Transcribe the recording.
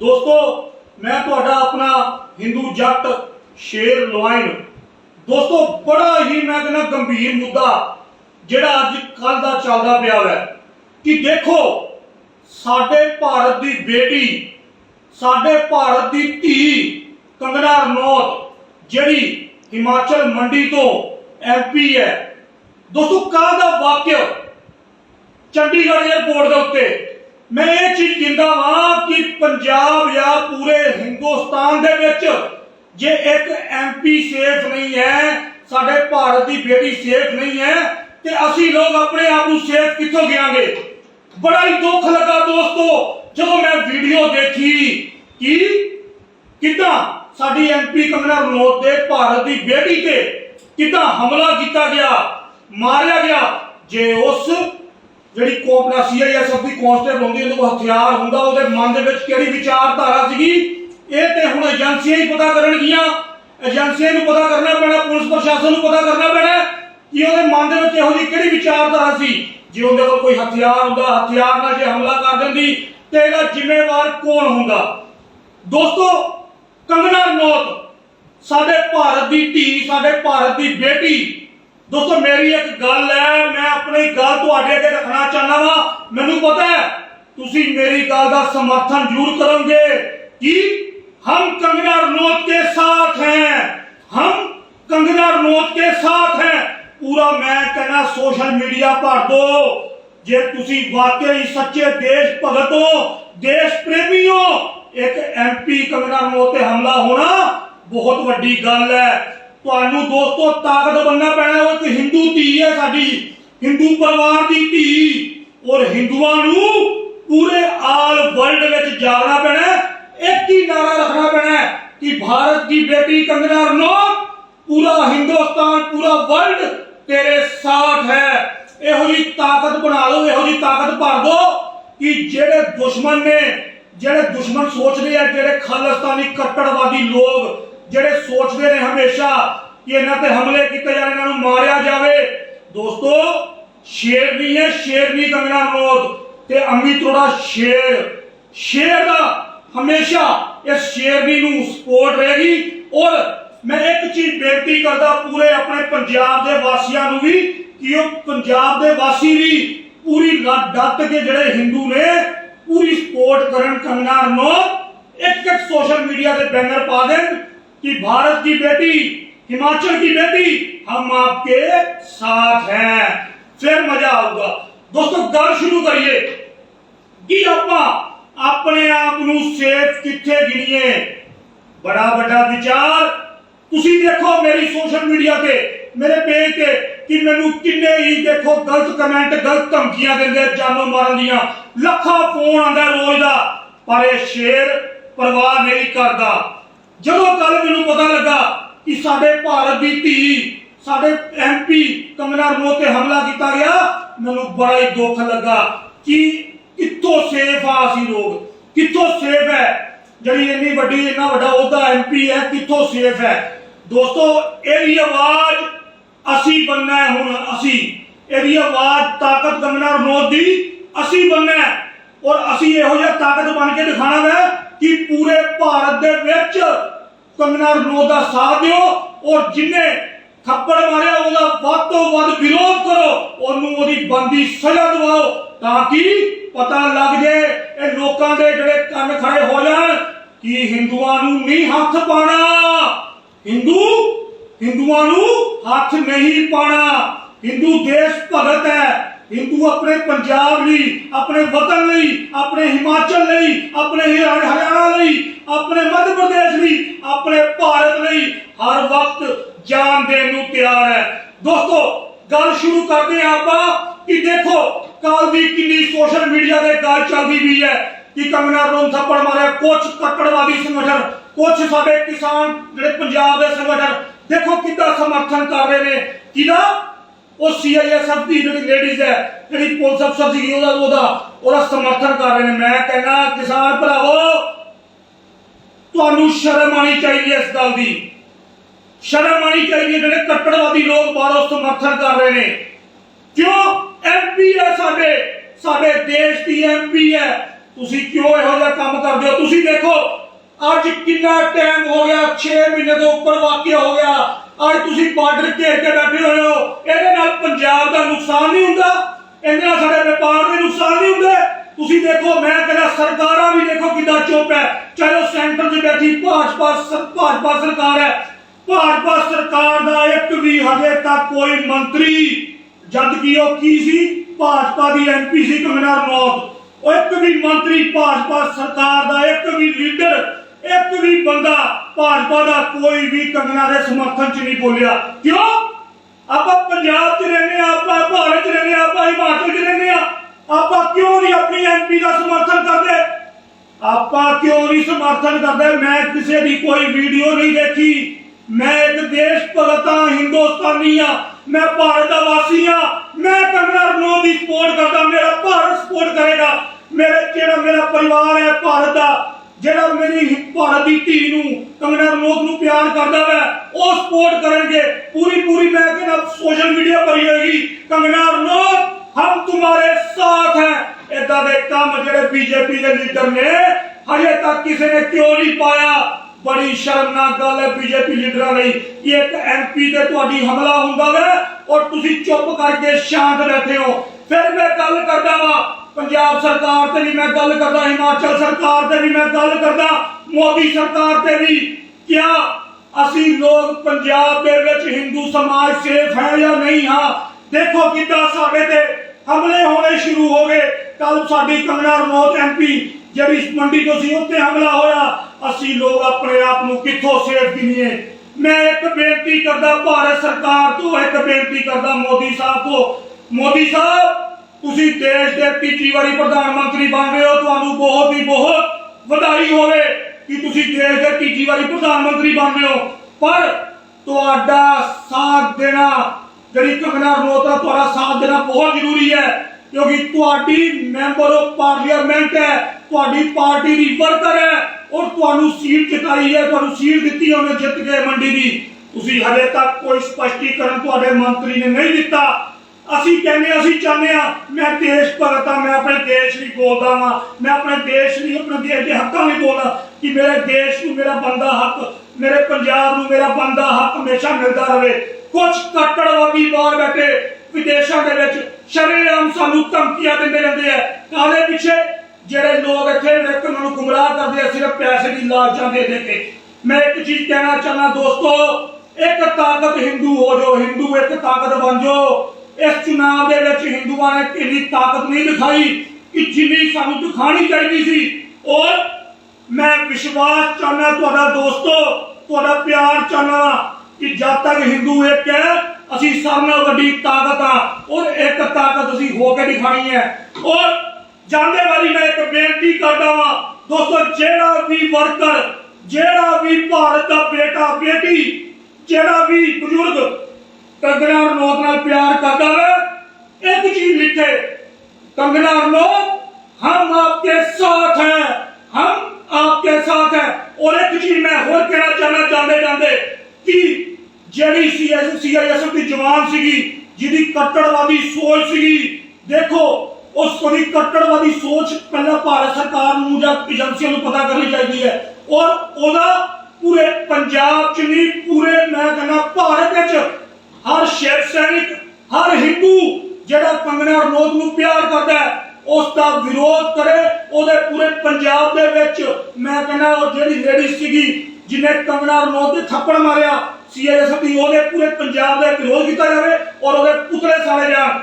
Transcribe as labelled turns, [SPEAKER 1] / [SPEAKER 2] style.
[SPEAKER 1] ਦੋਸਤੋ, ਮੈਂ ਤੁਹਾਡਾ ਆਪਣਾ ਹਿੰਦੂ ਜੱਟ ਸ਼ੇਰ ਲੋਇਨ ਦੋਸਤੋ, ਬੜਾ ਹੀ ਮੈਂ ਕਹਿੰਦਾ ਗੰਭੀਰ ਮੁੱਦਾ, ਜਿਹੜਾ ਅੱਜ ਕੱਲ ਦਾ ਚੱਲਦਾ ਪਿਆ ਹੈ ਕਿ ਦੇਖੋ, ਸਾਡੇ ਭਾਰਤ ਦੀ ਬੇਟੀ, ਸਾਡੇ ਭਾਰਤ ਦੀ ਧੀ ਕੰਗਨਾ ਰਣੌਤ, ਜਿਹੜੀ ਹਿਮਾਚਲ ਮੰਡੀ ਤੋਂ ਐਮਪੀ ਹੈ। ਦੋਸਤੋ ਕੱਲ ਦਾ ਵਾਕਿਆ ਚੰਡੀਗੜ੍ਹ ਏਅਰਪੋਰਟ ਦੇ ਉੱਤੇ ਮੈਂ ਇਹ ਚੀਜ਼ ਕਹਿੰਦਾ ਵਾਂ ਕਿ ਪੰਜਾਬ ਜਾਂ ਪੂਰੇ ਹਿੰਦੁਸਤਾਨ ਦੇ ਵਿੱਚ ਜੇ ਇੱਕ ਐਮਪੀ ਸੇਫ ਨਹੀਂ ਹੈ, ਸਾਡੇ ਭਾਰਤ ਦੀ ਬੇਟੀ ਸੇਫ ਨਹੀਂ ਹੈ, ਤੇ ਅਸੀਂ ਲੋਕ ਆਪਣੇ ਆਪ ਨੂੰ ਸੇਫ ਕਿੱਥੋਂ ਗਿਆਂਗੇ ਬੜਾ ਹੀ ਦੁੱਖ ਲੱਗਾ ਦੋਸਤੋ, ਜਦੋਂ ਮੈਂ ਵੀਡੀਓ ਦੇਖੀ ਕਿ ਕਿੱਦਾਂ ਸਾਡੀ ਐਮਪੀ ਕਮਨਾ ਰਣੌਤ ਦੇ ਭਾਰਤ ਦੀ ਬੇਟੀ ਤੇ ਕਿੱਦਾਂ ਹਮਲਾ ਕੀਤਾ ਗਿਆ, ਮਾਰਿਆ ਗਿਆ, ਜੇ ਉਸ ਜਿਹੜੀ ਕੋਪਰਾ ਸੀਆਈਐਸਐਫ ਦੀ ਕਾਂਸਟੇਬਲ ਹੁੰਦੀ ਉਹਦੇ ਹਥਿਆਰ ਹੁੰਦਾ, ਉਹਦੇ ਮਨ ਦੇ ਵਿੱਚ ਕਿਹੜੀ ਵਿਚਾਰਧਾਰਾ ਸੀਗੀ? ਇਹ ਤੇ ਹੁਣ ਏਜੰਸੀਆਂ ਹੀ ਪਤਾ ਕਰਨਗੀਆਂ। ਏਜੰਸੀਆਂ ਨੂੰ ਪਤਾ ਕਰਨਾ ਪੈਣਾ, ਪੁਲਿਸ ਪ੍ਰਸ਼ਾਸਨ ਨੂੰ ਪਤਾ ਕਰਨਾ ਪੈਣਾ ਕਿ ਉਹਦੇ ਮਨ ਦੇ ਵਿੱਚ ਇਹੋ ਜਿਹੀ ਕਿਹੜੀ ਵਿਚਾਰਧਾਰਾ ਸੀ, ਜੇ ਉਹਦੇ ਕੋਲ ਕੋਈ ਹਥਿਆਰ ਹੁੰਦਾ, ਹਥਿਆਰ ਨਾਲ ਜੇ ਹਮਲਾ ਕਰ ਦਿੰਦੀ, ਤੇ ਇਹਦਾ ਜ਼ਿੰਮੇਵਾਰ ਕੌਣ ਹੁੰਦਾ? ਦੋਸਤੋ ਕੰਗਨਾ ਰਣੌਤ, ਸਾਡੇ ਭਾਰਤ ਦੀ ਧੀ, ਸਾਡੇ ਭਾਰਤ ਦੀ ਬੇਟੀ ਦੋਸਤੋ ਮੇਰੀ ਇੱਕ ਗੱਲ ਹੈ ਮੈਂ ਆਪਣੀ ਗੱਲ ਤੁਹਾਡੇ ਅੱਗੇ ਰੱਖਣਾ ਚਾਹੁੰਦਾ ਵਾਂ ਮੈਨੂੰ ਪਤਾ ਹੈ ਤੁਸੀਂ ਮੇਰੀ ਗੱਲ ਦਾ ਸਮਰਥਨ ਜ਼ਰੂਰ ਕਰੋਗੇ ਕਿ ਹਮ कंगना रनौत के साथ हैं हम कंगना रनौत के साथ हैं ਪੂਰਾ ਮੈਂ ਕਹਿੰਦਾ ਸੋਸ਼ਲ ਮੀਡੀਆ ਭਰ ਦੋ ਜੇ ਤੁਸੀਂ ਵਾਕਈ ਸੱਚੇ ਦੇਸ਼ ਭਗਤ ਹੋ ਦੇਸ਼ ਪ੍ਰੇਮੀ ਹੋ ਇੱਕ ਐਮਪੀ ਕੰਗਨਾ ਰਣੌਤ ਤੇ ਹਮਲਾ ਹੋਣਾ ਬਹੁਤ ਵੱਡੀ ਗੱਲ ਹੈ ਤੁਹਾਨੂੰ ਦੋਸਤੋ ਤਾਕਤ ਬੰਨਣਾ ਪੈਣਾ ਉਹ ਇੱਕ ਹਿੰਦੂ ਧੀ ਹੈ ਸਾਡੀ, ਹਿੰਦੂ ਪਰਿਵਾਰ ਦੀ ਧੀ ਔਰ ਹਿੰਦੂਆਂ ਨੂੰ ਪੂਰੇ ਆਲ ਵਰਲਡ ਵਿੱਚ ਜਾਗਣਾ ਪੈਣਾ ਹੈ। ਇੱਕ ਹੀ ਨਾਰਾ ਰੱਖਣਾ ਪੈਣਾ ਹੈ ਕਿ ਭਾਰਤ ਦੀ ਬੇਟੀ ਕੰਗਨਾ ਰਣੌਤ, ਪੂਰਾ ਹਿੰਦੁਸਤਾਨ, ਪੂਰਾ ਵਰਲਡ ਤੇਰੇ ਸਾਥ ਹੈ ਇਹੋ ਜੀ ਤਾਕਤ ਬਣਾ ਲਓ, ਇਹੋ ਜੀ ਤਾਕਤ ਭਰ ਦੋ ਕਿ ਜਿਹੜੇ ਦੁਸ਼ਮਣ ਨੇ, ਜਿਹੜੇ ਦੁਸ਼ਮਣ ਸੋਚਦੇ ਆ, ਜਿਹੜੇ ਖਾਲਿਸਤਾਨੀ ਕੱਟੜਵਾਦੀ ਲੋਕ ਜਿਹੜੇ ਸੋਚਦੇ ਨੇ ਹਮੇਸ਼ਾ ਕਿ ਇਹਨਾਂ ਤੇ ਹਮਲੇ ਕੀਤੇ ਜਾਣ, ਇਹਨਾਂ ਨੂੰ ਮਾਰਿਆ ਜਾਵੇ। ਦੋਸਤੋ, ਸ਼ੇਰ ਨਹੀਂ ਹੈ, ਸ਼ੇਰ ਨਹੀਂ ਕੰਗਨਾ ਰਣੌਤ ਤੇ ਅੰਮੀ ਥੋੜਾ ਸ਼ੇਰ ਸ਼ੇਰ ਦਾ ਹਮੇਸ਼ਾ ਇਸ ਸ਼ੇਰਨੀ ਨੂੰ ਸਪੋਰਟ ਰਹੇਗੀ। ਔਰ ਮੈਂ ਇੱਕ ਚੀਜ਼ ਬੇਨਤੀ ਕਰਦਾ ਪੂਰੇ ਆਪਣੇ ਪੰਜਾਬ ਦੇ ਵਾਸੀਆਂ ਨੂੰ ਵੀ ਕਿ ਉਹ ਪੰਜਾਬ ਦੇ ਵਾਸੀ ਵੀ ਪੂਰੀ ਡੱਟ ਕੇ ਜਿਹੜੇ ਹਿੰਦੂ ਨੇ, ਪੂਰੀ ਸਪੋਰਟ ਕਰਨ ਕੰਗਨਾ ਰਣੌਤ ਇੱਕ ਇੱਕ ਸੋਸ਼ਲ ਮੀਡੀਆ ਤੇ ਬੈਨਰ ਪਾ ਦੇਣ। कि भारत की बेटी हिमाचल की बेटी हम आपके साथ हैं फिर मजा आऊगा दोस्तों गल शुरू करिए ਕਿ ਆਪਾਂ ਆਪਣੇ ਆਪ ਨੂੰ ਸੇਫ ਕਿੱਥੇ ਗਿਣੀਏ ਬੜਾ ਵੱਡਾ ਵਿਚਾਰ ਤੁਸੀਂ ਦੇਖੋ ਮੇਰੀ ਸੋਸ਼ਲ ਮੀਡੀਆ ਤੇ ਮੇਰੇ ਪੇਜ ਤੇ ਕਿ ਮੈਨੂੰ ਕਿੰਨੇ ਹੀ ਦੇਖੋ ਗਲਤ ਕਮੈਂਟ ਗਲਤ ਧਮਕੀਆਂ ਦਿੰਦੇ ਆ ਜਾਨੋਂ ਮਾਰਨ ਦੀਆਂ ਲੱਖਾਂ ਫੋਨ ਆਂਦਾ ਰੋਜ਼ ਦਾ ਪਰ ਇਹ ਸ਼ੇਰ ਪਰਵਾਹ ਨਹੀਂ ਕਰਦਾ ਜਦੋਂ ਕੱਲ ਮੈਨੂੰ ਪਤਾ ਲੱਗਾ ਕਿ ਸਾਡੇ ਭਾਰਤ ਦੀ ਧੀ, ਸਾਡੇ ਐਮਪੀ ਕੰਗਨਾ ਰਣੋਤ ਤੇ ਹਮਲਾ ਕੀਤਾ ਗਿਆ, ਮੈਨੂੰ ਬੜਾ ਹੀ ਦੁੱਖ ਲੱਗਾ ਕਿ ਕਿੱਥੋਂ ਸੇਫ ਆ ਅਸੀਂ ਲੋਕ, ਕਿੱਥੋਂ ਸੇਫ ਹੈ? ਜਿਹੜੀ ਇੰਨੀ ਵੱਡੀ, ਇੰਨਾ ਵੱਡਾ ਅਹੁਦਾ ਐਮਪੀ ਹੈ, ਕਿੱਥੋਂ ਸੇਫ ਹੈ? ਦੋਸਤੋ, ਇਹਦੀ ਆਵਾਜ਼ ਅਸੀਂ ਬੰਨਾ ਹੈ ਹੁਣ, ਅਸੀਂ। ਇਹਦੀ ਆਵਾਜ਼ ਤਾਕਤ ਕੰਗਨਾ ਰਣੋਤ ਦੀ ਅਸੀਂ ਬੰਨਾ ਔਰ ਅਸੀਂ ਇਹੋ ਜਿਹਾ ਤਾਕਤ ਬਣ ਕੇ ਦਿਖਾਣਾ ਹੈ ਕਿ ਪੂਰੇ ਭਾਰਤ ਦੇ ਵਿੱਚ ਕੰਗਨਾ ਰਣੌਤ ਦਾ ਸਾਥ ਦਿਓ ਔਰ ਜਿਨੇ ਥੱਪੜ ਮਾਰਿਆ ਉਹਦਾ ਵੱਧ ਤੋਂ ਵੱਧ ਵਿਰੋਧ ਕਰੋ, ਉਹਨੂੰ ਉਹਦੀ ਬੰਦੀ ਸਜ਼ਾ ਦਿਵਾਓ ਤਾਂ ਕਿ ਪਤਾ ਲੱਗ ਜੇ ਇਹ ਲੋਕਾਂ ਦੇ ਜਿਹੜੇ ਕੰਨ ਖੜੇ ਹੋ ਜਾਣ ਕਿ ਹਿੰਦੂਆਂ ਨੂੰ ਨਹੀਂ ਹੱਥ ਪਾਣਾ ਹਿੰਦੂ, ਹਿੰਦੂਆਂ ਨੂੰ ਹੱਥ ਨਹੀਂ ਪਾਣਾ ਹਿੰਦੂ ਦੇਸ਼ ਭਗਤ ਹੈ। ਹਿੰਦੂ ਆਪਣੇ ਪੰਜਾਬ ਲਈ, ਆਪਣੇ ਵਤਨ ਲਈ, ਆਪਣੇ ਹਿਮਾਚਲ ਲਈ, ਆਪਣੇ ਹਰਿਆਣਾ ਲਈ, ਆਪਣੇ ਮੱਧ ਪ੍ਰਦੇਸ਼ ਲਈ, ਆਪਣੇ ਭਾਰਤ ਲਈ ਹਰ ਵਕਤ ਜਾਨ ਦੇਣ ਨੂੰ ਤਿਆਰ ਹੈ। ਦੋਸਤੋ, ਗੱਲ ਸ਼ੁਰੂ ਕਰਦੇ ਹਾਂ ਆਪਾਂ ਕਿ ਦੇਖੋ ਕੱਲ ਦੀ ਕਿੰਨੀ ਸੋਸ਼ਲ ਮੀਡੀਆ ਤੇ ਗੱਲ ਚੱਲਦੀ ਵੀ ਹੈ ਕਿ ਕੰਗਨਾ ਰਣੌਤ ਥੱਪੜ ਮਾਰਿਆ ਕੁਝ ਕੱਟੜਵਾਦੀ ਸੰਗਠਨ ਕੁਝ ਸਾਡੇ ਕਿਸਾਨ ਜਿਹੜੇ ਪੰਜਾਬ ਦੇ ਸੰਗਠਨ, ਦੇਖੋ ਕਿੱਦਾਂ ਸਮਰਥਨ ਕਰ ਰਹੇ ਨੇ। ਕਿਹਦਾ? ਉਹ ਸੀਆਈਐਸਐਫ ਦੀ ਜਿਹੜੀ ਲੇਡੀਜ਼ ਹੈ, ਜਿਹੜੀ ਪੁਲਿਸ ਅਫਸਰ ਸੀਗੀ, ਉਹਦਾ ਉਹਦਾ ਉਹਦਾ ਸਮਰਥਨ ਕਰ ਰਹੇ ਨੇ। ਮੈਂ ਕਹਿੰਦਾ, ਕਿਸਾਨ ਭਰਾਵੋ, ਤੁਹਾਨੂੰ ਸ਼ਰਮ ਆਣੀ ਚਾਹੀਦੀ ਹੈ ਇਸ ਗੱਲ ਦੀ। ਸ਼ਰਮ ਆਣੀ ਚਾਹੀਦੀ ਹੈ ਜਿਹੜੇ ਕੱਟੜਵਾਦੀ ਲੋਕ ਬਾਹਰੋਂ ਸਮਰਥਨ ਕਰ ਰਹੇ ਨੇ। ਕਿਉਂ? ਐਮਪੀ ਹੈ ਸਾਡੇ। ਸਾਡੇ ਦੇਸ਼ ਦੀ ਐਮਪੀ ਹੈ। ਤੁਸੀਂ ਕਿਉਂ ਇਹੋ ਜਿਹਾ ਕੰਮ ਕਰਦੇ ਹੋ? ਤੁਸੀਂ ਦੇਖੋ, ਅੱਜ ਕਿੰਨਾ ਟਾਈਮ ਹੋ ਗਿਆ 6 ਮਹੀਨੇ ਤੋਂ ਉੱਪਰ ਵਾਕਿਆ ਹੋ ਗਿਆ। ਅੱਜ ਤੁਸੀਂ ਬਾਰਡਰ ਘੇਰ ਕੇ ਬੈਠੇ ਹੋਏ ਹੋ, ਇਹਦੇ ਨਾਲ ਪੰਜਾਬ ਦਾ ਨੁਕਸਾਨ ਨਹੀਂ ਹੁੰਦਾ, ਇਹਦੇ ਨਾਲ ਸਾਡੇ ਵਪਾਰ ਦੇ ਨੁਕਸਾਨ ਨਹੀਂ ਹੁੰਦੇ। ਤੁਸੀਂ ਦੇਖੋ, ਮੈਂ ਕਹਿੰਦਾ ਸਰਕਾਰਾਂ ਵੀ ਦੇਖੋ ਕਿੱਦਾਂ ਚੁੱਪ ਹੈ। ਚਾਹੇ ਸੈਂਟਰ 'ਚ ਬੈਠੀ ਭਾਜਪਾ ਭਾਜਪਾ ਸਰਕਾਰ ਹੈ। ਭਾਜਪਾ ਸਰਕਾਰ ਦਾ ਇੱਕ ਵੀ ਹਜੇ ਤੱਕ ਕੋਈ ਮੰਤਰੀ, ਜਦ ਕਿ ਉਹ ਕੀ ਸੀ? ਭਾਜਪਾ ਦੀ ਐਮਪੀ ਸੀ ਕੰਗਨਾ ਰਣੌਤ ਉਹ ਇੱਕ ਵੀ ਮੰਤਰੀ ਭਾਜਪਾ ਸਰਕਾਰ ਦਾ ਇੱਕ ਵੀ ਲੀਡਰ ਇੱਕ ਵੀ ਬੰਦਾ ਭਾਜਪਾ ਦਾ ਕੋਈ ਵੀ ਕੰਗਨਾ ਦੇ ਸਮਰਥਨ 'ਚ ਨਹੀਂ ਬੋਲਿਆ। ਕਿਉਂ? ਆਪਾਂ ਪੰਜਾਬ 'ਚ ਰਹਿੰਦੇ ਆ ਆਪਾਂ ਭਾਰਤ 'ਚ ਰਹਿੰਦੇ ਆ ਆਪਾਂ ਹਿਮਾਚਲ 'ਚ ਰਹਿੰਦੇ ਆ ਆਪਾਂ ਕਿਉਂ ਨਹੀਂ ਆਪਣੀ ਐਮਪੀ ਦਾ ਸਮਰਥਨ ਕਰਦੇ? ਆਪਾਂ ਕਿਉਂ ਨਹੀਂ ਸਮਰਥਨ ਕਰਦੇ? ਮੈਂ ਕਿਸੇ ਦੀ ਕੋਈ ਵੀਡੀਓ ਨਹੀਂ ਦੇਖੀ। ਮੈਂ ਇੱਕ ਦੇਸ਼ ਭਗਤ ਹਾਂ, ਹਿੰਦੁਸਤਾਨੀ ਆ ਮੈਂ ਭਾਰਤ ਦਾ ਵਾਸੀ ਆ ਮੈਂ ਕੰਗਨਾ ਰਣੌਤ ਦੀ ਸਪੋਰਟ ਕਰਦਾ। ਮੇਰਾ ਭਾਰਤ ਸਪੋਰਟ ਕਰੇਗਾ। ਮੇਰੇ ਜਿਹੜਾ ਮੇਰਾ ਪਰਿਵਾਰ ਹੈ ਭਾਰਤ ਦਾ ਜਿਹੜਾ ਮੇਰੀ ਭਾਰਤ ਦੀ ਧੀ ਨੂੰ ਕੰਗਨਾ ਰਣੌਤ ਨੂੰ ਪਿਆਰ ਕਰਦਾ ਹੈ ਉਹ ਸਪੋਰਟ ਕਰਨਗੇ। ਪੂਰੀ ਪੂਰੀ ਮੈਂ ਕਹਿੰਦਾ ਸੋਸ਼ਲ ਮੀਡੀਆ ਭਰੀ ਹੋਏਗੀ। ਕੰਗਨਾ ਰਣੌਤ ਹਮ ਤੁਹਾਡੇ ਸਾਥ ਹੈ। ਇਦਾਂ ਦੇ ਕੰਮ ਜਿਹੜੇ ਬੀਜੇਪੀ ਦੇ ਲੀਡਰ ਨੇ, ਹਜੇ ਤੱਕ ਕਿਸੇ ਨੇ ਕਿਉਂ ਨਹੀਂ ਪਾਇਆ? ਬੜੀ ਸ਼ਰਮਨਾਕ ਗੱਲ ਹੈ ਬੀਜੇਪੀ ਲੀਡਰਾਂ ਲਈ ਕਿ ਇੱਕ ਐਮਪੀ ਤੇ ਤੁਹਾਡੀ ਹਮਲਾ ਹੁੰਦਾ ਹੈ ਔਰ ਤੁਸੀਂ ਚੁੱਪ ਕਰਕੇ ਸ਼ਾਂਤ ਬੈਠੇ ਹੋ। ਫਿਰ ਮੈਂ ਗੱਲ ਕਰਦਾ ਵਾਂ ਪੰਜਾਬ ਸਰਕਾਰ ਤੇ ਵੀ ਮੈਂ ਗੱਲ ਕਰਦਾ ਹਿਮਾਚਲ ਸਰਕਾਰ ਤੇ ਵੀ ਮੈਂ ਗੱਲ ਕਰਦਾ ਮੋਦੀ ਸਰਕਾਰ ਤੇ ਵੀ ਕਿਆ ਅਸੀਂ ਲੋਕ ਪੰਜਾਬ ਦੇ ਵਿੱਚ ਹਿੰਦੂ ਸਮਾਜ ਸੇਫ ਹੈ ਜਾਂ ਨਹੀਂ ਹਾਂ ਦੇਖੋ ਕਿੱਦਾਂ ਸਾਡੇ ਤੇ ਹਮਲੇ ਹੋਣੇ ਸ਼ੁਰੂ ਹੋ ਗਏ ਕੱਲ ਸਾਡੀ ਕੰਗਨਾ ਰਣੌਤ ਐਮਪੀ ਜਿਹੜੀ ਇਸ ਮੰਡੀ ਤੋਂ ਸੀ ਉੱਤੇ ਹਮਲਾ ਹੋਇਆ ਅਸੀਂ ਲੋਕ ਆਪਣੇ ਆਪ ਨੂੰ ਕਿੱਥੋਂ ਸੇਫ ਗਿਣੀਏ ਮੈਂ ਇੱਕ ਬੇਨਤੀ ਕਰਦਾ ਭਾਰਤ ਸਰਕਾਰ ਤੋਂ ਇੱਕ ਬੇਨਤੀ ਕਰਦਾ ਮੋਦੀ ਸਾਹਿਬ ਤੋਂ ਮੋਦੀ ਸਾਹਿਬ ਤੁਸੀਂ ਦੇਸ਼ ਦੇ ਤੀਜੀ ਵਾਰੀ ਪ੍ਰਧਾਨ ਮੰਤਰੀ ਬਣ ਰਹੇ ਹੋ, ਤੁਹਾਨੂੰ ਬਹੁਤ ਹੀ ਬਹੁਤ ਵਧਾਈ ਹੋਵੇ ਕਿ ਤੁਸੀਂ ਦੇਸ਼ ਦੇ ਤੀਜੀ ਵਾਰੀ ਪ੍ਰਧਾਨ ਮੰਤਰੀ ਬਣ ਰਹੇ ਹੋ। ਪਰ ਤੁਹਾਡਾ ਸਾਥ ਦੇਣਾ, ਜਿਹੜੀ ਕੰਗਨਾ ਰਣੌਤ ਦਾ ਤੁਹਾਡਾ ਸਾਥ ਦੇਣਾ ਬਹੁਤ ਜ਼ਰੂਰੀ ਹੈ, ਕਿਉਂਕਿ ਤੁਹਾਡੀ ਮੈਂਬਰ ਆਫ ਪਾਰਲੀਮੈਂਟ ਹੈ, ਤੁਹਾਡੀ ਪਾਰਟੀ ਦੀ ਵਰਕਰ ਹੈ ਔਰ ਤੁਹਾਨੂੰ ਸੀਟ ਜਿਤਾਈ ਹੈ, ਤੁਹਾਨੂੰ ਸੀਟ ਦਿੱਤੀ ਉਹਨੇ ਜਿੱਤ ਕੇ ਮੰਡੀ ਦੀ। ਤੁਸੀਂ ਹਲੇ ਤੱਕ ਕੋਈ ਸਪਸ਼ਟੀਕਰਨ ਤੁਹਾਡੇ ਮੰਤਰੀ ਨੇ ਨਹੀਂ ਦਿੱਤਾ। ਅਸੀਂ ਕਹਿੰਦੇ ਹਾਂ, ਅਸੀਂ ਚਾਹੁੰਦੇ ਆ ਮੈਂ ਦੇਸ਼ ਭਗਤ ਹਾਂ ਮੈਂ ਆਪਣੇ ਦੇਸ਼ ਲਈ ਬੋਲਦਾ ਵਾਂ ਮੈਂ ਆਪਣੇ ਦੇਸ਼ ਲਈ ਆਪਣੇ ਦੇਸ਼ ਦੇ ਹੱਕਾਂ ਲਈ ਬੋਲਦਾ ਕਿ ਮੇਰੇ ਦੇਸ਼ ਨੂੰ ਮੇਰਾ ਬੰਦਾ ਹੱਕ ਮੇਰੇ ਪੰਜਾਬ ਨੂੰ ਮੇਰਾ ਬੰਦਾ ਹੱਕ ਹਮੇਸ਼ਾ ਮਿਲਦਾ ਰਹੇ। ਕੁਝ ਕੱਟੜਵਾਦੀ ਬਾਹਰ ਬੈਠੇ ਵਿਦੇਸ਼ਾਂ ਦੇ ਵਿੱਚ ਸ਼ਰੇਆਮ ਸਾਨੂੰ ਧਮਕੀਆਂ ਦਿੰਦੇ ਰਹਿੰਦੇ ਆ। ਕਾਲੇ ਪਿੱਛੇ? ਜਿਹੜੇ ਲੋਕ ਇੱਥੇ ਇੱਕ ਉਹਨਾਂ ਨੂੰ ਗੁੰਮਰਾਹ ਕਰਦੇ ਆ ਸਿਰਫ ਪੈਸੇ ਦੀ ਲਾਲਚਾਂ ਦੇ ਦੇ ਕੇ। ਮੈਂ ਇੱਕ ਚੀਜ਼ ਕਹਿਣਾ ਚਾਹੁੰਦਾ ਦੋਸਤੋ ਇੱਕ ਤਾਕਤ ਹਿੰਦੂ ਹੋ ਜਾਓ ਹਿੰਦੂ ਇੱਕ ਤਾਕਤ ਬਣ ਜਾਓ। ਇਸ ਚੁਣਾਵ ਦੇ ਵਿੱਚ ਹਿੰਦੂਆਂ ਨੇ ਇੰਨੀ ਤਾਕਤ ਨਹੀਂ ਦਿਖਾਈ ਕਿ ਜਿੰਨੀ ਸਾਨੂੰ ਦਿਖਾਣੀ ਚਾਹੀਦੀ ਸੀ। ਔਰ ਮੈਂ ਵਿਸ਼ਵਾਸ ਚਾਹੁੰਦਾ ਤੁਹਾਡਾ ਦੋਸਤੋ, ਤੁਹਾਡਾ ਪਿਆਰ ਚਾਹੁੰਦਾ ਕਿ ਜਦ ਤੱਕ ਹਿੰਦੂ ਇੱਕ ਹੈ, ਅਸੀਂ ਸਭ ਨਾਲੋਂ ਵੱਡੀ ਤਾਕਤ ਆ। ਔਰ ਇੱਕ ਤਾਕਤ ਅਸੀਂ ਹੋ ਕੇ ਦਿਖਾਣੀ ਹੈ। ਔਰ ਜਾਂਦੇ ਵਾਰੀ ਮੈਂ ਇੱਕ ਬੇਨਤੀ ਕਰਦਾ ਵਾਂ, ਦੋਸਤੋ, ਜਿਹੜਾ ਵੀ ਵਰਕਰ, ਜਿਹੜਾ ਵੀ ਭਾਰਤ ਦਾ ਬੇਟਾ, ਬੇਟੀ, ਜਿਹੜਾ ਵੀ ਬਜ਼ੁਰਗ ਕੰਗਨਾ ਰਣੌਤ ਨਾਲ ਪਿਆਰ ਕਰਦਾ ਹੈ ਇੱਕ ਚੀਜ਼ ਲਿਖੇ कंगना रनौत हम आपके साथ हैं हम आपके साथ हैं और एक चीज मैं ਹੋਰ ਕਹਿਣਾ ਚਾਹਨਾ ਚਾਹੁੰਦੇ ਜਾਂਦੇ ਕਿ ਜਿਹੜੀ ਸੀਐਸ ਸੀਆਈਐਸਐਫ ਦੀ ਜਵਾਨ ਸੀਗੀ ਜਿਹਦੀ ਕੱਟੜਵਾਦੀ ਸੋਚ ਸੀਗੀ ਦੇਖੋ ਉਸ ਦੀ ਕੱਟੜਵਾਦੀ ਸੋਚ ਪਹਿਲਾਂ ਭਾਰਤ ਸਰਕਾਰ ਨੂੰ ਜਾਂ ਏਜੰਸੀਆਂ ਨੂੰ ਪਤਾ ਕਰਨੀ ਚਾਹੀਦੀ ਹੈ ਔਰ ਉਹਦਾ ਪੂਰੇ ਪੰਜਾਬ ਚ ਨਹੀਂ ਪੂਰੇ ਮੈਂ ਕਹਿੰਦਾ ਭਾਰਤ ਵਿੱਚ ਹਰ ਸ਼ਿਵ ਸੈਨਿਕ, ਹਰ ਹਿੰਦੂ ਜਿਹੜਾ ਕੰਗਨਾ ਰਣੌਤ ਨੂੰ ਪਿਆਰ ਕਰਦਾ ਹੈ, ਉਸ ਦਾ ਵਿਰੋਧ ਕਰੇ। ਉਹਦੇ ਪੂਰੇ ਪੰਜਾਬ ਦੇ ਵਿੱਚ ਮੈਂ ਕਹਿੰਦਾ ਉਹ ਜਿਹੜੀ ਲੇਡੀ ਸੀਗੀ, ਜਿਹਨੇ ਕੰਗਣਾ ਰਣੌਤ ਦੇ ਥੱਪੜ ਮਾਰਿਆ ਸੀਐਸ ਦੀ, ਉਹਦੇ ਪੂਰੇ ਪੰਜਾਬ ਦਾ ਵਿਰੋਧ ਕੀਤਾ ਜਾਵੇ ਔਰ ਉਹਦੇ ਪੁਤਲੇ ਸਾੜੇ ਜਾਣ।